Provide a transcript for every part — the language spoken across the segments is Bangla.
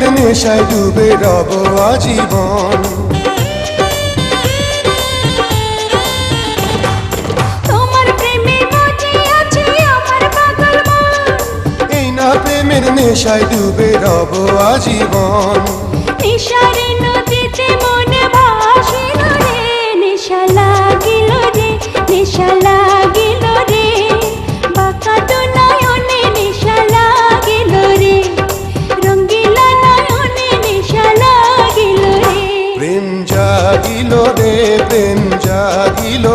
প্রেমের নেশায় ডুবে রব আজীবন। প্রেমের নেশায় ডুবে রব আজীবন। নিশারে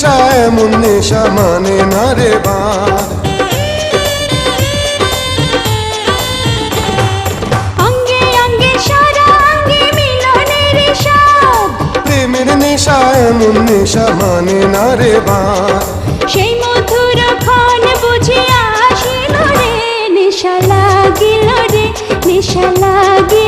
নেশা এমন নেশা মানে না রে অঙ্গে প্রেমের নেশা এমন নেশা মানে না রে বাঁধ সেই মধুর ক্ষণ আসিল রে নেশা লাগিল রে নেশা লাগিল